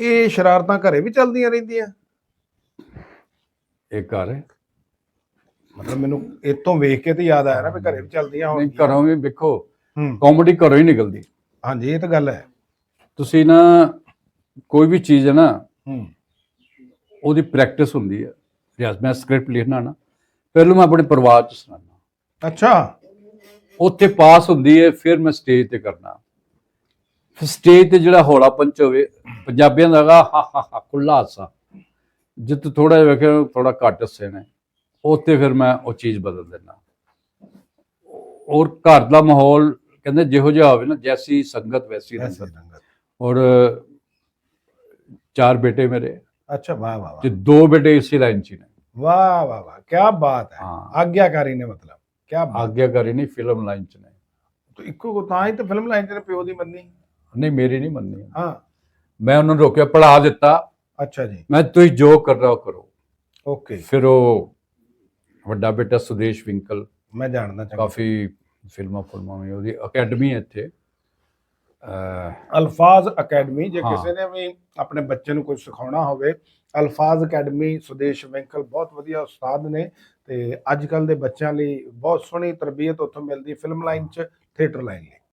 ਇਹ ਸ਼ਰਾਰਤਾਂ ਘਰੇ ਵੀ ਚੱਲਦੀਆਂ ਰਹਿੰਦੀਆਂ। ਇਹ ਘਰ? ਹੈ ਮਤਲਬ ਮੈਨੂੰ ਇਹ ਤੋਂ ਵੇਖ ਕੇ ਤੇ ਯਾਦ ਆਇਆ ਨਾ ਵੀ ਘਰੇ ਵੀ ਚੱਲਦੀਆਂ ਨਹੀਂ ਹੋਣਗੀਆਂ। ਘਰੋਂ ਵੀ ਵੇਖੋ ਹੂੰ। ਕਾਮੇਡੀ ਘਰੋਂ ਹੀ ਨਿਕਲਦੀ। ਹਾਂਜੀ ਇਹ ਤਾਂ ਗੱਲ ਹੈ। ਤੁਸੀਂ ਨਾ ਕੋਈ ਵੀ ਚੀਜ਼ ਹੈ ਨਾ ਹੂੰ। ਉਹਦੀ ਪ੍ਰੈਕਟਿਸ ਹੁੰਦੀ ਹੈ। ਰਿਆਜ਼ ਮੈਂ ਸਕ੍ਰਿਪਟ ਲਿਖਣਾ ਨਾ ਪਹਿਲਾਂ ਮੈਂ ਆਪਣੇ ਪਰਿਵਾਰ ਚ ਸੁਣਾਉਣਾ ਅੱਛਾ। ਉੱਥੇ ਪਾਸ ਹੁੰਦੀ ਹੈ ਫਿਰ ਮੈਂ ਸਟੇਜ ਤੇ ਕਰਨਾ। ਸਟੇਜ ਤੇ ਜਿਹੜਾ ਹੌਲਾ ਪੰਚ ਹੋਵੇ ਪੰਜਾਬੀਆਂ ਦਾ ਹਾ ਹਾ ਹਾ ਖੁੱਲਾ ਹਾਸਾ ਜਿੱਤ ਥੋੜਾ ਜਿਹਾ ਵੇਖਿਆ ਥੋੜਾ ਘੱਟ ਹੱਸੇ ਨੇ ਉੱਥੇ ਫਿਰ ਮੈਂ ਉਹ ਚੀਜ਼ ਬਦਲ ਦਿੰਦਾ। ਔਰ ਘਰ ਦਾ ਮਾਹੌਲ ਕਹਿੰਦੇ ਜਿਹੋ ਜਿਹਾ ਹੋਵੇ ਨਾ ਜੈਸੀ ਸੰਗਤ ਵੈਸੀ ਰੰਗਤ। ਔਰ ਚਾਰ ਬੇਟੇ ਮੇਰੇ। ਅੱਛਾ ਵਾਹ ਵਾਹ ਤੇ ਦੋ ਬੇਟੇ ਇਸੇ ਲਾਈਨ 'ਚ ਨੇ। ਵਾਹ ਵਾਹ ਵਾਹ ਕੀ ਬਾਤ ਹੈ। ਆਗਿਆਕਾਰੀ ਨੇ ਮਤਲਬ ਕੀ ਆਗਿਆਕਾਰੀ ਨਹੀਂ ਫਿਲਮ ਲਾਈਨ 'ਚ ਨੇ। ਤੇ ਇੱਕੋ ਕੋ ਤਾਂ ਹੀ ਤਾਂ ਫਿਲਮ ਲਾਈਨ ਚ ਪਿਓ ਦੀ ਮੰਨੀ। ਨਹੀਂ ਮੇਰੀ ਨਹੀਂ ਮੰਨਨੀ ਹਾਂ। ਮੈਂ ਉਹਨਾਂ ਨੂੰ ਰੋਕਿਆ ਪੜਾ ਦਿੱਤਾ। ਅੱਛਾ ਜੀ। ਮੈਂ ਤੁਸੀਂ ਜੋ ਕਰ ਰਹਾ ਹੋ ਕਰੋ। ਓਕੇ। ਫਿਰ ਉਹ ਵੱਡਾ ਬੇਟਾ ਸੁਦੇਸ਼ ਵਿੰਕਲ ਮੈਂ ਜਾਣਦਾ ਚੰਗਾ। ਕਾਫੀ ਫਿਲਮਾਂ ਫਿਲਮਾਂ ਵਿੱਚ ਉਹਦੀ ਅਕੈਡਮੀ ਹੈ ਇੱਥੇ। ਅਲਫਾਜ਼ ਅਕੈਡਮੀ ਜੇ। ਕਿਸੇ ਨੇ ਵੀ ਆਪਣੇ ਬੱਚੇ ਨੂੰ ਕੁਝ ਸਿਖਾਉਣਾ ਹੋਵੇ ਅਲਫਾਜ਼ ਅਕੈਡਮੀ ਸੁਦੇਸ਼ ਵੈਂਕਲ ਬਹੁਤ ਵਧੀਆ ਉਸਤਾਦ ਨੇ ਤੇ ਅੱਜ ਕੱਲ ਦੇ ਬੱਚਿਆਂ ਲਈ ਬਹੁਤ ਸੋਹਣੀ ਤਰਬੀਅਤ ਉੱਥੋਂ ਮਿਲਦੀ ਫਿਲਮ ਲਾਈਨ ਚ ਥੀਏਟਰ ਲਾਈਨ ਲਈ।